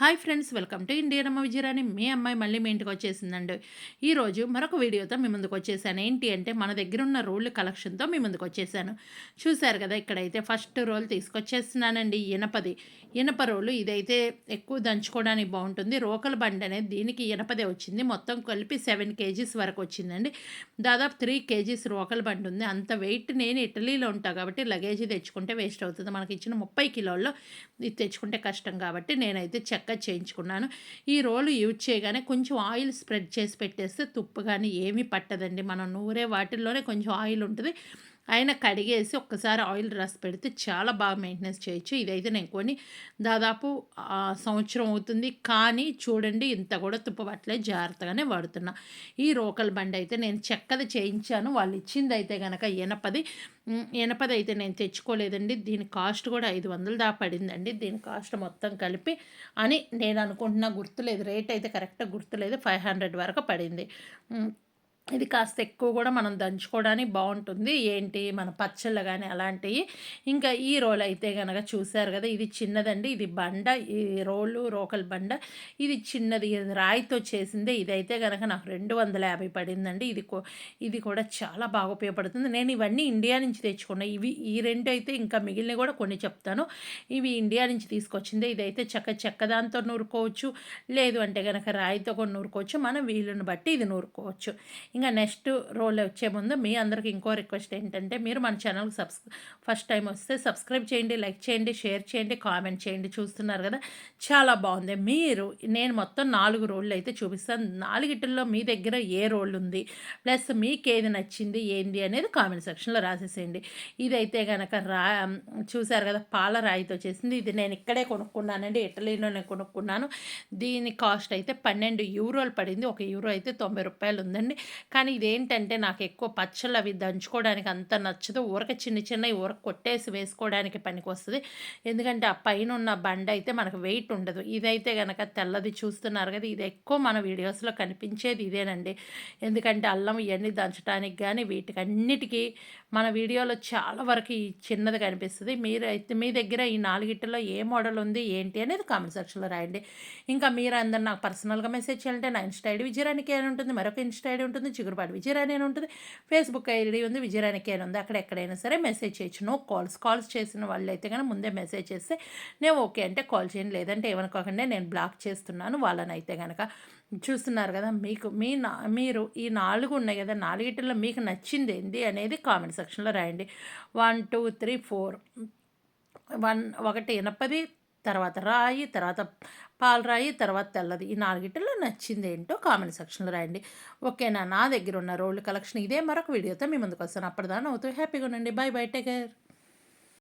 Hi friends welcome to Indian అమ్మ మీ అమ్మాయి మళ్ళీ మీ ఇంటికి వచ్చేసిందండి. ఈరోజు మరొక వీడియోతో మీ ముందుకు వచ్చేసాను. ఏంటి అంటే మన దగ్గర ఉన్న రోళ్ళు కలెక్షన్తో మీ ముందుకు వచ్చేసాను. చూశారు కదా ఇక్కడైతే ఫస్ట్ రోల్ తీసుకొచ్చేస్తున్నానండి ఇనపది. ఇనప రోలు ఇదైతే ఎక్కువ దంచుకోవడానికి బాగుంటుంది. రోకల బండి అనేది దీనికి ఇనపదే వచ్చింది. మొత్తం కలిపి సెవెన్ కేజీస్ వరకు వచ్చిందండి. దాదాపు త్రీ కేజీస్ రోకల బండి ఉంది. అంత వెయిట్ నేను ఇటలీలో ఉంటాను కాబట్టి లగేజీ తెచ్చుకుంటే వేస్ట్ అవుతుంది. మనకి ఇచ్చిన ముప్పై కిలోల్లో ఇది తెచ్చుకుంటే కష్టం కాబట్టి నేనైతే చెక్ చక్కగా చేయించుకున్నాను. ఈ రోలు యూజ్ చేయగానే కొంచెం ఆయిల్ స్ప్రెడ్ చేసి పెట్టేస్తే తుప్పు కానీ ఏమీ పట్టదండి. మనం నూరే వాటిల్లోనే కొంచెం ఆయిల్ ఉంటుంది. ఆయన కడిగేసి ఒక్కసారి ఆయిల్ రస్ పెడితే చాలా బాగా మెయింటెనెన్స్ చేయొచ్చు. ఇదైతే నేను కొని దాదాపు సంవత్సరం అవుతుంది. కానీ చూడండి ఇంత కూడా తుప్పబట్టలే జాగ్రత్తగానే వాడుతున్నా. ఈ రోకల్ బండి అయితే నేను చెక్కది చేయించాను. వాళ్ళు ఇచ్చింది అయితే కనుక ఎనపది ఎనపది అయితే నేను తెచ్చుకోలేదండి. దీని కాస్ట్ కూడా ఐదు వందలు దా పడిందండి. దీని కాస్ట్ మొత్తం కలిపి అని నేను అనుకుంటున్నా గుర్తులేదు. రేట్ అయితే కరెక్ట్గా గుర్తులేదు. ఫైవ్ హండ్రెడ్ వరకు పడింది. ఇది కాస్త ఎక్కువ కూడా మనం దంచుకోవడానికి బాగుంటుంది. ఏంటి? మన పచ్చళ్ళు కానీ అలాంటివి ఇంకా ఈ రోల్ అయితే కనుక చూశారు కదా ఇది చిన్నదండి. ఇది బండ ఈ రోలు రోకల్ బండ. ఇది చిన్నది. రాయితో చేసిందే. ఇదైతే కనుక నాకు రెండు వందల యాభై పడిందండి. ఇది ఇది కూడా చాలా బాగా ఉపయోగపడుతుంది. నేను ఇవన్నీ ఇండియా నుంచి తెచ్చుకున్నా ఇవి ఈ రెండు అయితే ఇంకా మిగిలినవి కూడా కొన్ని చెప్తాను. ఇవి ఇండియా నుంచి తీసుకొచ్చిందే. ఇదైతే చక్క చెక్కదాంతో నూరుకోవచ్చు. లేదు అంటే కనుక రాయితో కూడా నూరుకోవచ్చు. మన వీలుని బట్టి ఇది నూరుకోవచ్చు. ఇంకా నెక్స్ట్ రోల్ వచ్చే ముందు మీ అందరికి ఇంకో రిక్వెస్ట్ ఏంటంటే మీరు మన ఛానల్కి సబ్స్ ఫస్ట్ టైం వస్తే సబ్స్క్రైబ్ చేయండి లైక్ చేయండి షేర్ చేయండి కామెంట్ చేయండి. చూస్తున్నారు కదా చాలా బాగుంది. మీరు నేను మొత్తం నాలుగు రోళ్ళు అయితే చూపిస్తాను. నాలుగిటిల్లో మీ దగ్గర ఏ రోల్ ఉంది ప్లస్ మీకు ఏది నచ్చింది ఏంటి అనేది కామెంట్ సెక్షన్లో రాసేసేయండి. ఇదైతే కనుక రా చూసారు కదా పాల రాయితో చేసింది. ఇది నేను ఇక్కడే కొనుక్కున్నానండి ఇటలీలోనే కొనుక్కున్నాను. దీని కాస్ట్ అయితే పన్నెండు యూరోలు పడింది. ఒక యూరో అయితే తొంభై రూపాయలు ఉందండి. కానీ ఇదేంటంటే నాకు ఎక్కువ పచ్చళ్ళు అవి దంచుకోవడానికి అంత నచ్చదు. ఊరక చిన్న చిన్నవి ఊరక కొట్టేసి వేసుకోవడానికి పనికి వస్తుంది ఎందుకంటే ఆ పైన ఉన్న బండ అయితే మనకు వెయిట్ ఉండదు. ఇదైతే కనుక తెల్లది చూస్తున్నారు కదా ఇది ఎక్కువ మన వీడియోస్లో కనిపించేది ఇదేనండి. ఎందుకంటే అల్లం ఇవన్నీ దంచడానికి కానీ వీటికి అన్నిటికీ మన వీడియోలో చాలా వరకు ఈ చిన్నది కనిపిస్తుంది. మీరు అయితే మీ దగ్గర ఈ నాలుగిట్లో ఏ మోడల్ ఉంది ఏంటి అనేది కామెంట్ సెక్షన్లో రాయండి. ఇంకా మీరు అందరు నాకు పర్సనల్గా మెసేజ్ చేయాలంటే నా ఇన్స్టా ఐడి విజయరానికి అని ఉంటుంది. మరొక ఇన్స్టా ఐడి ఉంటుంది. చిగురుపాటి విజయరాణి అని ఉంటుంది. ఫేస్బుక్ ఐడి ఉంది. విజయరాణికి అని ఉంది. అక్కడ ఎక్కడైనా సరే మెసేజ్ చేయొచ్చు. నో కాల్స్ కాల్స్ చేసిన వాళ్ళు అయితే కానీ ముందే మెసేజ్ చేస్తే నేను ఓకే అంటే కాల్ చేయండి లేదంటే ఏమనుకోకుండా నేను బ్లాక్ చేస్తున్నాను. వాళ్ళని అయితే కనుక చూస్తున్నారు కదా మీకు మీ నా మీరు ఈ నాలుగు ఉన్నాయి కదా నాలుగిటిలో మీకు నచ్చింది ఏంటి అనేది కామెంట్ సెక్షన్లో రాయండి. One two three four one ఒకటి ఎనపది తర్వాత రాయి తర్వాత పాలరాయి తర్వాత తెల్లది. ఈ నాలుగిటిలో నచ్చింది ఏంటో కామెంట్ సెక్షన్లో రాయండి. ఓకేనా? నా దగ్గర ఉన్న రోళ్ళు కలెక్షన్ ఇదే మరొక వీడియోతో మీ ముందుకు వస్తాను. అప్పటిదాన్ని అవుతూ హ్యాపీగా ఉండండి. Bye bye. టేకర్